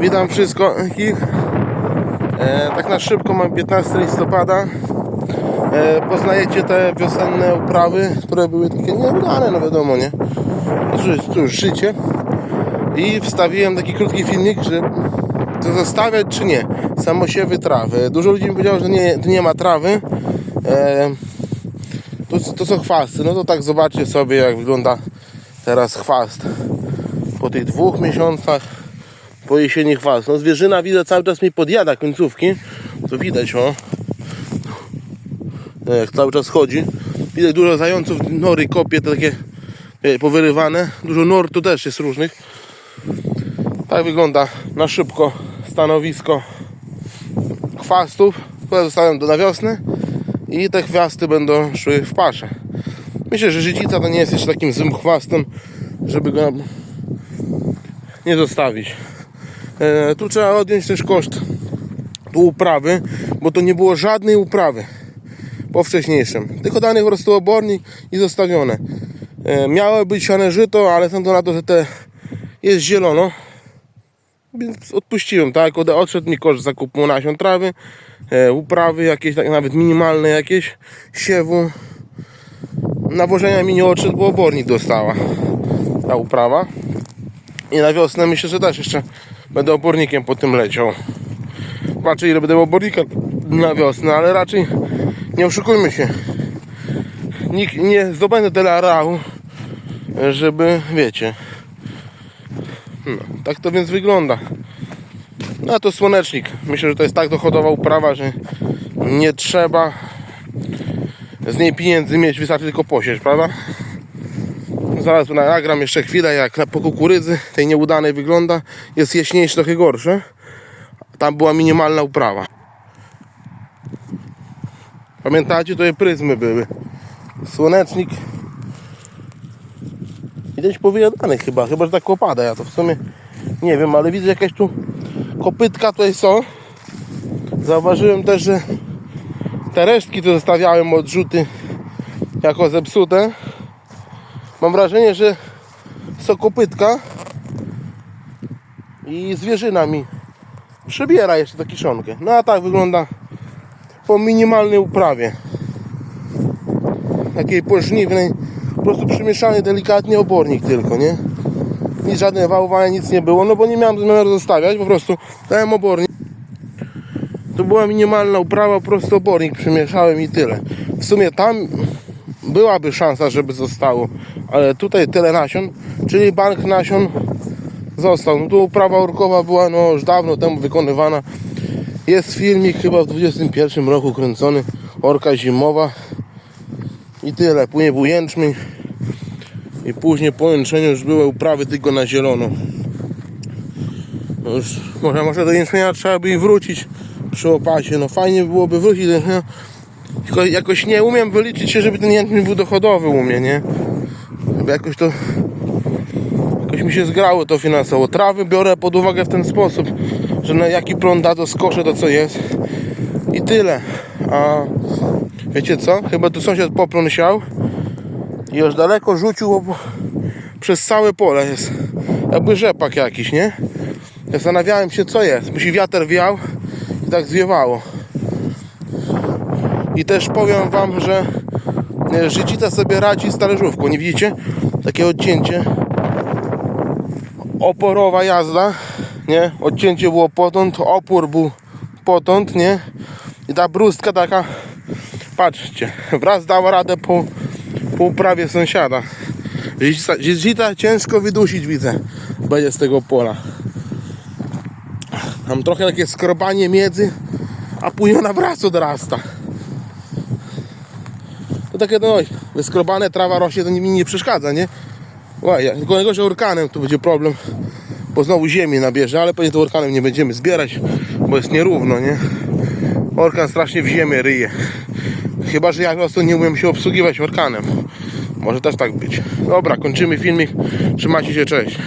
Witam wszystkich. E, tak na szybko mam 15 listopada. E, poznajecie te wiosenne uprawy, które były takie nieudane, no wiadomo, nie? To, to już życie. I wstawiłem taki krótki filmik, że to zostawiać czy nie. Samosiewy trawy. Dużo ludzi mi powiedziało, że nie, nie ma trawy. E, to, to są chwasty. No to tak zobaczcie sobie jak wygląda teraz chwast. Po tych dwóch miesiącach po jesieni chwast. No zwierzyna widzę cały czas mi podjada końcówki. To widać o. No, Jak cały czas chodzi. Widać dużo zająców, nory kopie takie e, powyrywane. Dużo nor tu też jest różnych. Tak wygląda na szybko stanowisko chwastów, które zostaną do na wiosnę i te chwasty będą szły w paszę. Myślę, że życica to nie jest jeszcze takim złym chwastem, żeby go nie zostawić. E, tu trzeba odjąć też koszt tu uprawy, bo to nie było żadnej uprawy po wcześniejszym. Tylko dany po prostu obornik i zostawione. E, miało być siane żyto, ale są to na to, że te jest zielono, więc odpuściłem, tak? Odszedł mi koszt zakupu nasion trawy, e, uprawy jakieś, tak nawet minimalne jakieś, siewu. Nawożenia mi nie odszedł, bo obornik dostała ta uprawa. I na wiosnę myślę, że też jeszcze będę obornikiem po tym leciał. Zobaczę ile będę obornika na wiosnę, ale raczej nie oszukujmy się. Nikt nie zdobędę tyle żeby, wiecie, no, tak to więc wygląda. No a to słonecznik. Myślę, że to jest tak dochodowa uprawa, że nie trzeba z niej pieniędzy mieć, wystarczy tylko posieć, prawda? Zaraz nagram jeszcze chwilę, jak po kukurydzy tej nieudanej wygląda. Jest jaśniejsze, trochę gorsze. Tam była minimalna uprawa. Pamiętacie, to je pryzmy były. Słonecznik. Widać powyjadany chyba, chyba, że tak opada. Ja to w sumie nie wiem, ale widzę jakieś tu kopytka tutaj są. Zauważyłem też, że te resztki tu zostawiałem odrzuty jako zepsute. Mam wrażenie, że są kopytka i zwierzyna mi przybiera jeszcze tę kiszonkę. No a tak wygląda po minimalnej uprawie. Takiej pożniwnej, po prostu przymieszany delikatnie obornik tylko, nie? Nic żadne wałwania, nic nie było, no bo nie miałem zamiaru zostawiać, po prostu dałem obornik. To była minimalna uprawa, po prostu obornik przymieszałem i tyle. W sumie tam byłaby szansa, żeby zostało, ale tutaj tyle nasion, czyli bank nasion został. No tu uprawa urkowa była no już dawno temu wykonywana. Jest filmik chyba w 21 roku kręcony, orka zimowa i tyle. Później był jęczmień i później po jęczmieniu już były uprawy tylko na zielono. No już, może, może do jęczmienia trzeba by wrócić przy opasie. No fajnie byłoby wrócić do jęczmienia. Tylko jakoś nie umiem wyliczyć się, żeby ten jęczmień był dochodowy u mnie, nie? Żeby jakoś to jakoś mi się zgrało to finansowo. Trawy biorę pod uwagę w ten sposób, że na jaki prąd da to skoszę to co jest i tyle. A wiecie co? Chyba tu sąsiad poplon siał i już daleko rzucił przez całe pole jest jakby rzepak jakiś, nie? Zastanawiałem się co jest. Musi wiatr wiał i tak zwiewało. I też powiem wam, że e, życica sobie radzi z talerzówką. Nie widzicie? Takie odcięcie. Oporowa jazda, nie? Odcięcie było potąd, opór był potąd, nie? I ta brustka taka, patrzcie, wraz dała radę po, po uprawie sąsiada. Życica ciężko wydusić, widzę, będzie z tego pola. Mam trochę takie skrobanie miedzy, a później ona wraz odrasta. To takie no, wyskrobane, trawa rośnie, to mi nie przeszkadza, nie? Oj, tylko najgorzej orkanem to będzie problem, bo znowu ziemi nabierze, ale pewnie to orkanem nie będziemy zbierać, bo jest nierówno, nie? Orkan strasznie w ziemię ryje. Chyba, że ja po prostu nie umiem się obsługiwać orkanem. Może też tak być. Dobra, kończymy filmik. Trzymajcie się, cześć.